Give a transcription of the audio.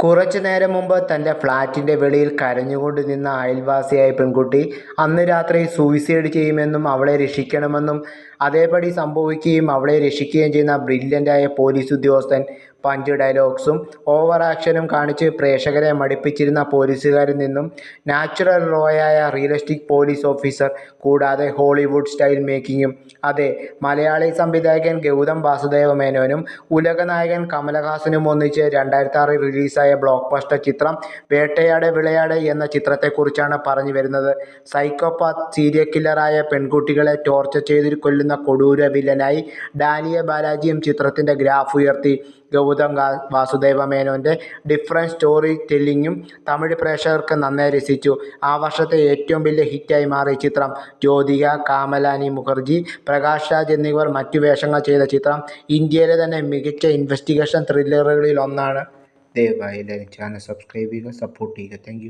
കുറച്ചു നേരം മുമ്പ് തന്റെ ഫ്ളാറ്റിന്റെ വെളിയിൽ കരഞ്ഞുകൊണ്ട് നിന്ന അയൽവാസിയായ പെൺകുട്ടി അന്ന് രാത്രി സൂയിസൈഡ് ചെയ്യുമെന്നും അവളെ രക്ഷിക്കണമെന്നും അതേപടി സംഭവിക്കുകയും അവളെ രക്ഷിക്കുകയും ചെയ്യുന്ന ബ്രില്യന്റായ പോലീസ് ഉദ്യോഗസ്ഥൻ പഞ്ച് ഡയലോഗ്സും ഓവർ ആക്ഷനും കാണിച്ച് പ്രേക്ഷകരെ മടുപ്പിച്ചിരുന്ന പോലീസുകാരിൽ നിന്നും നാച്ചുറൽ റോയായ റിയലിസ്റ്റിക് പോലീസ് ഓഫീസർ കൂടാതെ ഹോളിവുഡ് സ്റ്റൈൽ മേക്കിങ്ങും. അതെ മലയാളി സംവിധായകൻ ഗൗതം വാസുദേവ മേനോനും ഉലകനായകൻ കമലഹാസനും ഒന്നിച്ച് രണ്ടായിരത്തി ആറിൽ റിലീസായ ബ്ലോക്ക് ബസ്റ്റർ ചിത്രം വേട്ടയാട് വിളയാട് എന്ന ചിത്രത്തെക്കുറിച്ചാണ് പറഞ്ഞു വരുന്നത്. സൈക്കോപാത്ത് സീരിയൽ കില്ലറായ പെൺകുട്ടികളെ ടോർച്ചർ ചെയ്ത് കൊല്ലുന്ന കൊടൂര വില്ലനായി ഡാനിയ ബാലാജിയും ചിത്രത്തിന്റെ ഗ്രാഫ് ഉയർത്തി. ഗൗതം വാസുദേവ മേനോന്റെ ഡിഫറന്റ് സ്റ്റോറി ടെല്ലിങ്ങും തമിഴ് പ്രേക്ഷകർക്ക് നന്നായി രസിച്ചു. ആ വർഷത്തെ ഏറ്റവും വലിയ ഹിറ്റായി മാറിയ ചിത്രം ജ്യോതിക കാമലാനി മുഖർജി പ്രകാശ് രാജ് എന്നിവർ മറ്റു വേഷങ്ങൾ ചെയ്ത ചിത്രം ഇന്ത്യയിലെ തന്നെ മികച്ച ഇൻവെസ്റ്റിഗേഷൻ ത്രില്ലറുകളിൽ ഒന്നാണ്. ദയവായി എല്ലാവരും ചാനൽ സബ്സ്ക്രൈബ് ചെയ്യുക സപ്പോർട്ട് ചെയ്യുക. താങ്ക്